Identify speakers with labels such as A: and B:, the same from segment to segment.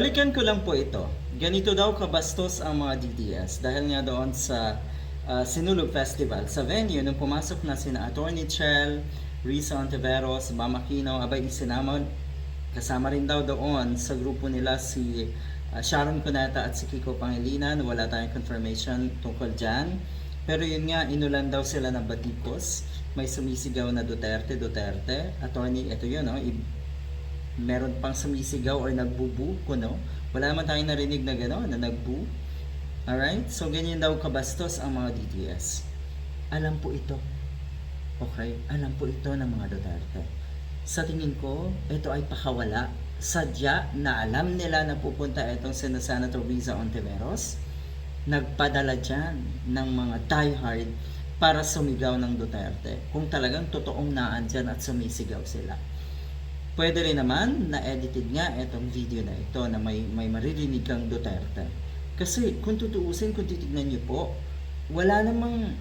A: Balikan ko lang po ito. Ganito daw kabastos ang mga DDS dahil nga doon sa ah, Sinulog Festival. Sa venue, nung pumasok na sina Attorney Chel, Risa Ontiveros, Bama Aquino, abay isinama, kasama rin daw doon sa grupo nila si ah, Sharon Cuneta at si Kiko Pangilinan. Wala tayong confirmation tungkol dyan. Pero yun nga, inulan daw sila ng batikos. May sumisigaw na Duterte, Duterte. Attorney, ito yun, no? Meron pang sumisigaw or nagbubu kuno. Wala naman tayong narinig na gano'n, na nagbu. Alright? So, ganyan daw kabastos ang mga DDS. Alam po ito. Okay? Alam po ito ng mga Duterte. Sa tingin ko, ito ay pakawala. Sadya na alam nila na pupunta itong sina Senator Riza Ontiveros. Nagpadala dyan ng mga diehard para sumigaw ng Duterte. Kung talagang totoong naandyan at sumisigaw sila. Pwede rin naman na edited nga itong video na ito na may, may maririnig kang Duterte. Kasi kung tutuusin, kung titignan niyo po, wala namang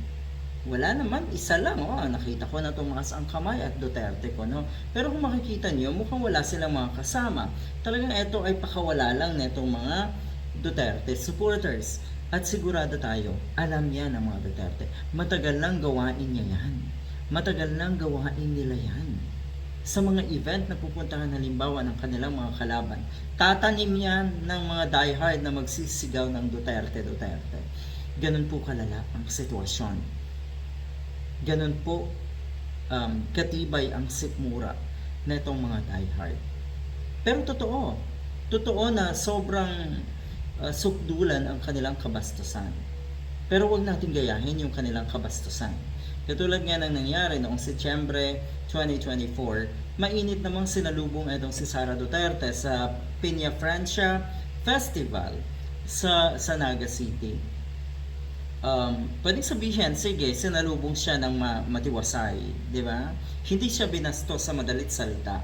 A: wala naman, isa lang, oh, nakita ko na tumaas ang kamay at Duterte ko, no? Pero kung makikita niyo, mukhang wala silang mga kasama. Talagang ito ay pakawala lang netong mga Duterte supporters. At sigurado tayo, alam yan ng mga Duterte. Matagal lang gawain niya yan. Matagal lang gawain nila yan sa mga event na pupuntahan halimbawa ng kanilang mga kalaban. Tatanim yan ng mga diehard na magsisigaw ng Duterte, Duterte. Ganun po kalala ang sitwasyon. Ganun po um, katibay ang sikmura na itong mga diehard. Pero totoo, totoo na sobrang uh, sukdulan ang kanilang kabastusan. Pero wag natin gayahin yung kanilang kabastusan. Katulad nga ng nangyari noong Setyembre 2024, mainit namang sinalubong itong si Sara Duterte sa Piña Francia Festival sa, sa Naga City. Um, pwedeng sabihin, sige, sinalubong siya ng ma- matiwasay, di ba? Hindi siya binasto sa madalit salita.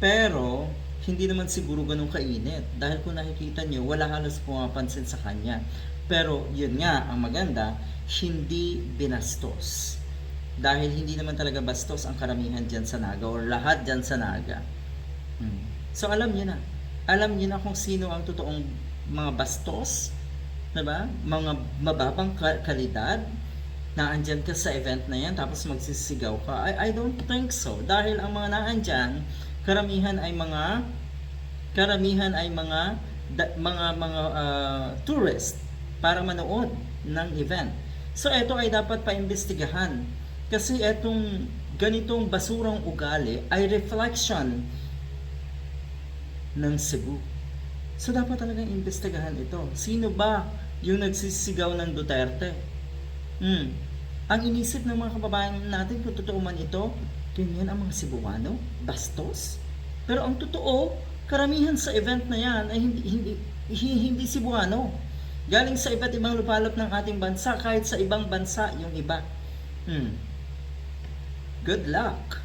A: Pero, hindi naman siguro ganun kainit. Dahil kung nakikita nyo, wala halos pumapansin sa kanya. Pero, yun nga, ang maganda, hindi binastos dahil hindi naman talaga bastos ang karamihan dyan sa Naga or lahat dyan sa Naga. Hmm. So alam niyo na. Alam niyo na kung sino ang totoong mga bastos, 'di ba? Mga mababang ka- kalidad na andyan ka sa event na yan tapos magsisigaw ka. I, I don't think so. Dahil ang mga naandyan, karamihan ay mga karamihan ay mga da- mga mga ah, tourist para manood ng event. So ito ay dapat paimbestigahan kasi etong ganitong basurang ugali ay reflection ng Cebu. So dapat talagang imbestigahan ito. Sino ba yung nagsisigaw ng Duterte? Hmm. Ang inisip ng mga kababayan natin kung totoo man ito, ganyan ang mga Cebuano, bastos. Pero ang totoo, karamihan sa event na yan ay hindi hindi, hindi Cebuano. Galing sa iba't ibang lupalop ng ating bansa, kahit sa ibang bansa yung iba. Hmm. Good luck!